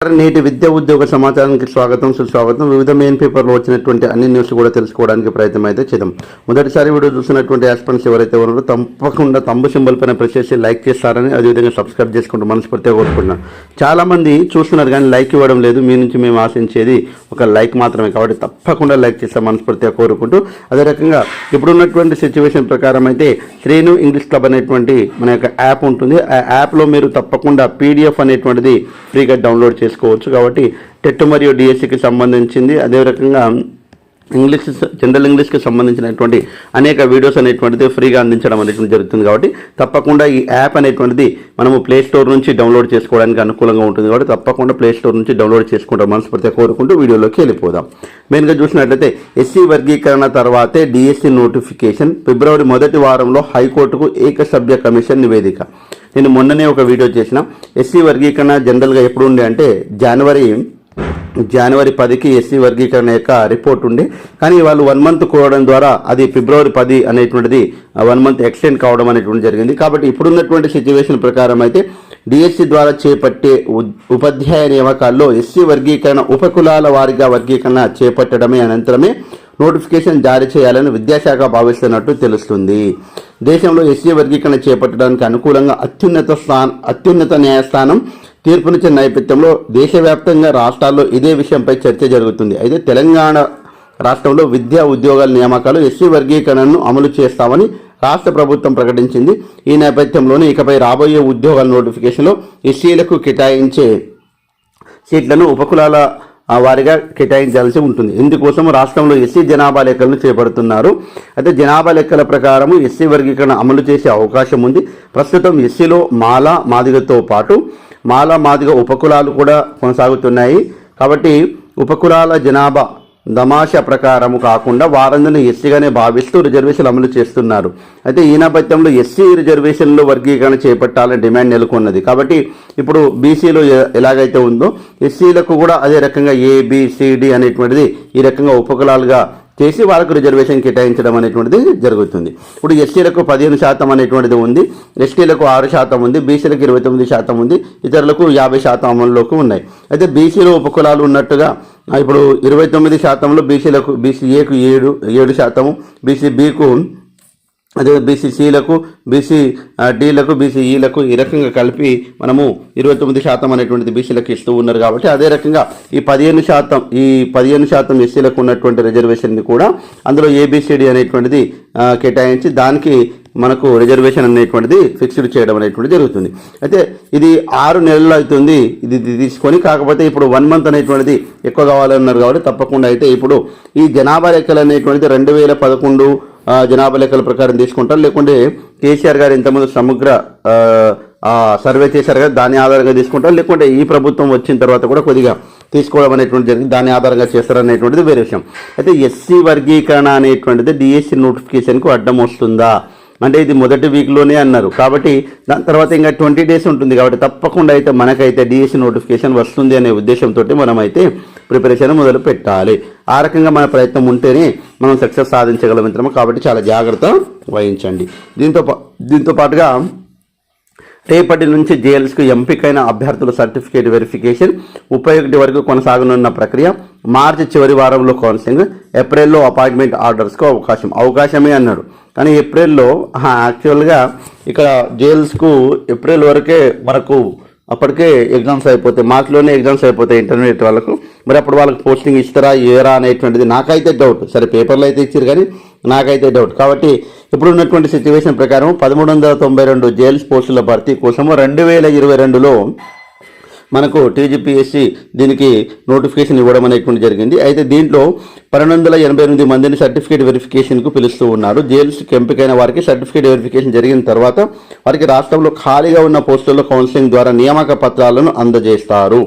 నేటి విద్యా ఉద్యోగ సమాచారానికి స్వాగతం సుస్వాగతం. వివిధ మెయిన్ పేపర్లో వచ్చినటువంటి అన్ని న్యూస్ కూడా తెలుసుకోవడానికి ప్రయత్నం అయితే చేద్దాం. మొదటిసారి వీడియో చూసినటువంటి ఆస్పిరెంట్స్ ఎవరైతే ఉన్నారో తప్పకుండా తంబు సింబల్ పైన ప్రెస్ చేసి లైక్ చేస్తారని అదేవిధంగా సబ్స్క్రైబ్ చేసుకుంటూ మనస్ఫూర్తిగా కోరుకుంటున్నాను చాలామంది చూస్తున్నారు కానీ లైక్ ఇవ్వడం లేదు. మీ నుంచి మేము ఆశించేది ఒక లైక్ మాత్రమే. కాబట్టి తప్పకుండా లైక్ చేస్తే మనస్ఫూర్తిగా కోరుకుంటూ అదే రకంగా ఇప్పుడున్నటువంటి సిచ్యువేషన్ ప్రకారం అయితే శ్రేణు ఇంగ్లీష్ క్లబ్ అనేటువంటి మన యొక్క యాప్ ఉంటుంది. ఆ యాప్లో మీరు తప్పకుండా పీడిఎఫ్ అనేటువంటిది ఫ్రీగా డౌన్లోడ్ చేసుకోవచ్చు. కాబట్టి టెట్ మరియు డిఎస్సికి సంబంధించింది అదే రకంగా ఇంగ్లీష్ జనరల్ ఇంగ్లీష్కి సంబంధించినటువంటి అనేక వీడియోస్ అనేటువంటిది ఫ్రీగా అందించడం అనేటువంటి జరుగుతుంది కాబట్టి తప్పకుండా ఈ యాప్ అనేటువంటిది మనము ప్లే స్టోర్ నుంచి డౌన్లోడ్ చేసుకోవడానికి అనుకూలంగా ఉంటుంది కాబట్టి తప్పకుండా ప్లే స్టోర్ నుంచి డౌన్లోడ్ చేసుకుంటాం మనస్ఫూర్తిగా కోరుకుంటూ వీడియోలోకి వెళ్ళిపోదాం. మెయిన్గా చూసినట్లయితే ఎస్సీ వర్గీకరణ తర్వాతే డిఎస్సి నోటిఫికేషన్ ఫిబ్రవరి మొదటి వారంలో హైకోర్టుకు ఏకసభ్య కమిషన్ నివేదిక. నేను మొన్ననే ఒక వీడియో చేసిన. ఎస్సీ వర్గీకరణ జనరల్గా ఎప్పుడు ఉండే అంటే జనవరి జనవరి పదికి ఎస్సీ వర్గీకరణ యొక్క రిపోర్ట్ ఉండే. కానీ వాళ్ళు వన్ మంత్ కోవడం ద్వారా అది ఫిబ్రవరి పది అనేటువంటిది వన్ మంత్ ఎక్స్టెండ్ కావడం అనేటువంటి జరిగింది. కాబట్టి ఇప్పుడున్నటువంటి సిచ్యువేషన్ ప్రకారం అయితే డిఎస్సి ద్వారా చేపట్టే ఉపాధ్యాయ నియామకాల్లో ఎస్సీ వర్గీకరణ ఉపకులాల వారిగా వర్గీకరణ చేపట్టడమే అనంతరమే నోటిఫికేషన్ జారీ చేయాలని విద్యాశాఖ భావిస్తున్నట్టు తెలుస్తుంది. దేశంలో ఎస్సీ వర్గీకరణ చేపట్టడానికి అనుకూలంగా అత్యున్నత స్థానం అత్యున్నత న్యాయస్థానం తీర్పునిచ్చిన నేపథ్యంలో దేశవ్యాప్తంగా రాష్ట్రాల్లో ఇదే విషయంపై చర్చ జరుగుతుంది. అయితే తెలంగాణ రాష్ట్రంలో విద్యా ఉద్యోగాల నియామకాలు ఎస్సీ వర్గీకరణను అమలు చేస్తామని రాష్ట్ర ప్రభుత్వం ప్రకటించింది. ఈ నేపథ్యంలోనే ఇకపై రాబోయే ఉద్యోగాల నోటిఫికేషన్లో ఎస్సీలకు కేటాయించే సీట్లను ఉపకులాల వారిగా కేటాయించాల్సి ఉంటుంది. ఇందుకోసం రాష్ట్రంలో ఎస్సీ జనాభా లెక్కలను చేపడుతున్నారు. అయితే జనాభా లెక్కల ప్రకారం ఎస్సీ వర్గీకరణ అమలు చేసే అవకాశం ఉంది. ప్రస్తుతం ఎస్సీలో మాల మాదిగతో పాటు మాల మాదిగ ఉపకులాలు కూడా కొనసాగుతున్నాయి. కాబట్టి ఉపకులాల జనాభా దమాషా ప్రకారము కాకుండా వారందరిని ఎస్సీగానే భావిస్తూ రిజర్వేషన్లు అమలు చేస్తున్నారు. అయితే ఈ నేపథ్యంలో ఎస్సీ రిజర్వేషన్లు వర్గీకరణ చేపట్టాలని డిమాండ్ నెలకొన్నది. కాబట్టి ఇప్పుడు బీసీలో ఎలాగైతే ఉందో ఎస్సీలకు కూడా అదే రకంగా ఏబిసిడి అనేటువంటిది ఈ రకంగా ఉపకులాలుగా చేసి వాళ్ళకు రిజర్వేషన్ కేటాయించడం అనేటువంటిది జరుగుతుంది. ఇప్పుడు ఎస్సీలకు పదిహేను శాతం అనేటువంటిది ఉంది ఎస్టీలకు ఆరు శాతం ఉంది బీసీలకు ఇరవై తొమ్మిది శాతం ఉంది ఇతరులకు యాభై శాతం అమలులోకి ఉన్నాయి. అయితే బీసీలో ఉపకులాలు ఉన్నట్టుగా ఇప్పుడు ఇరవై తొమ్మిది శాతంలో బీసీలకు బీసీఏకు ఏడు ఏడు శాతము బీసీ బీకు అదే బీసీసీలకు బీసీ డీలకు బీసీఈలకు ఈ రకంగా కలిపి మనము ఇరవై తొమ్మిది శాతం అనేటువంటిది బీసీలకు ఇస్తూ ఉన్నారు కాబట్టి అదే రకంగా ఈ పదిహేను శాతం ఈ పదిహేను శాతం ఎస్సీలకు ఉన్నటువంటి రిజర్వేషన్ని కూడా అందులో ఏబిసిడి అనేటువంటిది కేటాయించి దానికి మనకు రిజర్వేషన్ అనేటువంటిది ఫిక్స్డ్ చేయడం అనేటువంటిది జరుగుతుంది. అయితే ఇది ఆరు నెలలు అవుతుంది ఇది తీసుకొని కాకపోతే ఇప్పుడు వన్ మంత్ అనేటువంటిది ఎక్కువ కావాలన్నారు కాబట్టి తప్పకుండా అయితే ఇప్పుడు ఈ జనాభా లెక్కలు అనేటువంటిది రెండు వేల పదకొండు జనాభా లెక్కల ప్రకారం తీసుకుంటారు. లేకుంటే కేసీఆర్ గారు ఇంతకుముందు సమగ్ర సర్వే చేశారు కదా దాని ఆధారంగా తీసుకుంటారు. లేకుంటే ఈ ప్రభుత్వం వచ్చిన తర్వాత కూడా కొద్దిగా తీసుకోవడం అనేటువంటి జరిగింది. దాని ఆధారంగా చేస్తారు అనేటువంటిది వేరే విషయం. అయితే ఎస్సీ వర్గీకరణ అనేటువంటిది డిఎస్సి నోటిఫికేషన్కు అడ్డం వస్తుందా? అంటే ఇది మొదటి వీక్లోనే అన్నారు. కాబట్టి దాని తర్వాత ఇంకా ట్వంటీ డేస్ ఉంటుంది కాబట్టి తప్పకుండా అయితే మనకైతే డిఎస్సి నోటిఫికేషన్ వస్తుంది అనే ఉద్దేశంతో మనం అయితే ప్రిపరేషన్ మొదలు పెట్టాలి. ఆ రకంగా మన ప్రయత్నం ఉంటేనే మనం సక్సెస్ సాధించగలమిత్రము కాబట్టి చాలా జాగ్రత్త వహించండి. దీంతో పా- దీంతో పాటుగా రేపటి నుంచి జేఎల్స్కు ఎంపికైన అభ్యర్థుల సర్టిఫికేట్ వెరిఫికేషన్ ముప్పై ఒకటి వరకు కొనసాగనున్న ప్రక్రియ మార్చి చివరి వారంలో కౌన్సిలింగ్ ఏప్రిల్లో అపాయింట్మెంట్ ఆర్డర్స్కు అవకాశం అవకాశమే అన్నాడు. కానీ ఏప్రిల్లో యాక్చువల్గా ఇక్కడ జేఎల్స్కు ఏప్రిల్ వరకే మనకు అప్పటికే ఎగ్జామ్స్ అయిపోతాయి మార్చిలోనే ఎగ్జామ్స్ అయిపోతాయి ఇంటర్మీడియట్ వాళ్ళకు. మరి అప్పుడు వాళ్ళకి పోస్టింగ్ ఇస్తారా ఏరా అనేటువంటిది నాకైతే డౌట్ సరే పేపర్లో అయితే ఇచ్చారు కానీ నాకైతే డౌట్ కాబట్టి ఇప్పుడు ఉన్నటువంటి సిచ్యువేషన్ ప్రకారం పదమూడు వందల తొంభై రెండు జైల్స్ పోస్టుల భర్తీ కోసము రెండు వేల ఇరవై రెండులో మనకు టీజీపీఎస్సి దీనికి నోటిఫికేషన్ ఇవ్వడం అనేటువంటి జరిగింది. అయితే దీంట్లో పన్నెండు వందల ఎనభై ఎనిమిది మందిని సర్టిఫికేట్ వెరిఫికేషన్కు పిలుస్తూ ఉన్నారు. జేఎల్స్కి ఎంపికైన వారికి సర్టిఫికేట్ వెరిఫికేషన్ జరిగిన తర్వాత వారికి రాష్ట్రంలో ఖాళీగా ఉన్న పోస్టుల్లో కౌన్సిలింగ్ ద్వారా నియామక పత్రాలను అందజేస్తారు.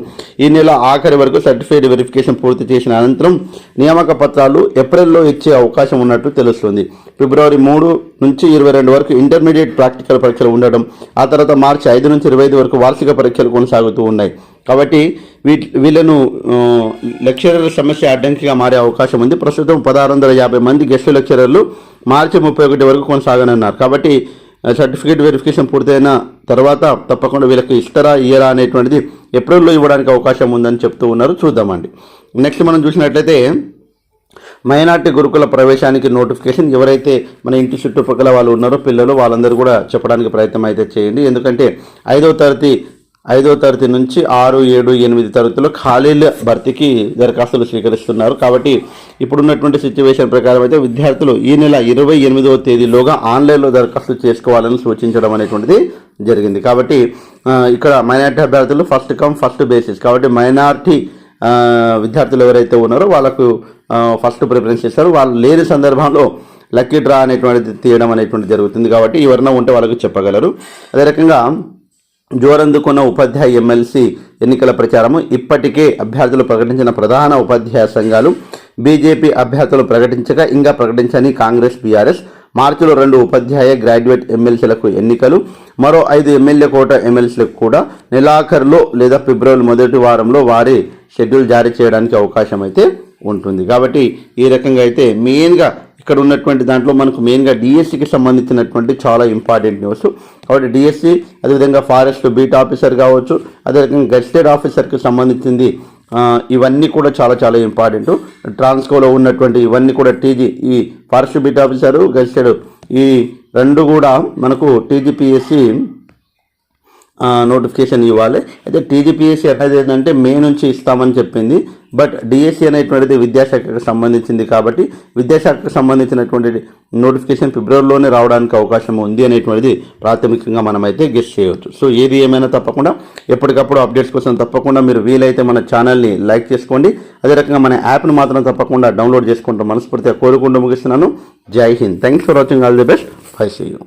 ఈ నెల ఆఖరి వరకు సర్టిఫికేట్ వెరిఫికేషన్ పూర్తి చేసిన అనంతరం నియామక పత్రాలు ఏప్రిల్లో ఇచ్చే అవకాశం ఉన్నట్టు తెలుస్తుంది. ఫిబ్రవరి మూడు నుంచి ఇరవై రెండు వరకు ఇంటర్మీడియట్ ప్రాక్టికల్ పరీక్షలు ఉండడం ఆ తర్వాత మార్చి ఐదు నుంచి ఇరవై ఐదు వరకు వార్షిక పరీక్షలు కొనసాగుతూ ఉన్నాయి. కాబట్టి వీటి వీళ్ళను ఆ, లెక్చరర్ల సమస్య అడ్డంకిగా మారే అవకాశం ఉంది. ప్రస్తుతం పదహారు వందల యాభై మంది గెస్ట్ లెక్చరర్లు మార్చి ముప్పై ఒకటి వరకు కొనసాగనున్నారు. కాబట్టి సర్టిఫికేట్ వెరిఫికేషన్ పూర్తయిన తర్వాత తప్పకుండా వీళ్ళకి ఇస్తారా ఇయ్యరా అనేటువంటిది ఏప్రిల్లో ఇవ్వడానికి అవకాశం ఉందని చెప్తూ ఉన్నారు. చూద్దామండి. నెక్స్ట్ మనం చూసినట్లయితే మైనార్టీ గురుకుల ప్రవేశానికి నోటిఫికేషన్ ఎవరైతే మన ఇంటి చుట్టుపక్కల వాళ్ళు ఉన్నారో పిల్లలు వాళ్ళందరూ కూడా చెప్పడానికి ప్రయత్నం అయితే చేయండి. ఎందుకంటే ఐదవ తరగతి ఐదో తరగతి నుంచి ఆరు ఏడు ఎనిమిది తరగతిలో ఖాళీల భర్తీకి దరఖాస్తులు స్వీకరిస్తున్నారు. కాబట్టి ఇప్పుడున్నటువంటి సిచ్యువేషన్ ప్రకారం అయితే విద్యార్థులు ఈ నెల ఇరవై ఎనిమిదవ తేదీలోగా ఆన్లైన్లో దరఖాస్తు చేసుకోవాలని సూచించడం అనేటువంటిది జరిగింది. కాబట్టి ఇక్కడ మైనార్టీ అభ్యర్థులు ఫస్ట్ కమ్ ఫస్ట్ బేసిస్ కాబట్టి మైనార్టీ విద్యార్థులు ఎవరైతే ఉన్నారో వాళ్ళకు ఫస్ట్ ప్రిఫరెన్స్ ఇస్తారు వాళ్ళు లేని సందర్భంలో లక్కీ డ్రా అనేటువంటిది తీయడం అనేటువంటిది జరుగుతుంది. కాబట్టి ఎవరైనా ఉంటే వాళ్ళకు చెప్పగలరు. అదే రకంగా జోరందుకున్న ఉపాధ్యాయ ఎమ్మెల్సీ ఎన్నికల ప్రచారము ఇప్పటికే అభ్యర్థులు ప్రకటించిన ప్రధాన ఉపాధ్యాయ సంఘాలు బీజేపీ అభ్యర్థులు ప్రకటించగా ఇంకా ప్రకటించని కాంగ్రెస్ బీఆర్ఎస్. మార్చిలో రెండు ఉపాధ్యాయ గ్రాడ్యుయేట్ ఎమ్మెల్సీలకు ఎన్నికలు మరో ఐదు ఎమ్మెల్యే కోట ఎమ్మెల్సీలకు కూడా నెలాఖరులో లేదా ఫిబ్రవరి మొదటి వారంలో వారి షెడ్యూల్ జారీ చేయడానికి అవకాశం అయితే ఉంటుంది. కాబట్టి ఈ రకంగా అయితే మెయిన్గా ఇక్కడ ఉన్నటువంటి దాంట్లో మనకు మెయిన్గా డిఎస్సికి సంబంధించినటువంటి చాలా ఇంపార్టెంట్ న్యూస్ కాబట్టి డిఎస్సి అదేవిధంగా ఫారెస్ట్ బీట్ ఆఫీసర్ కావచ్చు అదేవిధంగా రకంగా ఆఫీసర్కి సంబంధించింది ఇవన్నీ కూడా చాలా చాలా ఇంపార్టెంట్ ట్రాన్స్కోలో ఉన్నటువంటి ఇవన్నీ కూడా టీజీ ఈ ఫారెస్ట్ బీట్ ఆఫీసరు గెస్టెడ్ ఈ రెండు కూడా మనకు టీజీపీఎస్సి నోటిఫికేషన్ ఇవ్వాలి. అయితే టీజీపీఎస్సీ అనేది ఏంటంటే మే నుంచి ఇస్తామని చెప్పింది. బట్ డిఎస్సి అనేటువంటిది విద్యాశాఖకు సంబంధించింది కాబట్టి విద్యాశాఖకు సంబంధించినటువంటి నోటిఫికేషన్ ఫిబ్రవరిలోనే రావడానికి అవకాశం ఉంది అనేటువంటిది ప్రాథమికంగా మనమైతే గెస్ట్ చేయవచ్చు. సో ఏది ఏమైనా తప్పకుండా ఎప్పటికప్పుడు అప్డేట్స్ కోసం తప్పకుండా మీరు వీలైతే మన ఛానల్ని లైక్ చేసుకోండి. అదే రకంగా మన యాప్ను మాత్రం తప్పకుండా డౌన్లోడ్ చేసుకుంటూ మనస్ఫూర్తిగా కోరుకుంటూ ముగిస్తున్నాను. Jai Hind. Thanks for watching all the best bye see you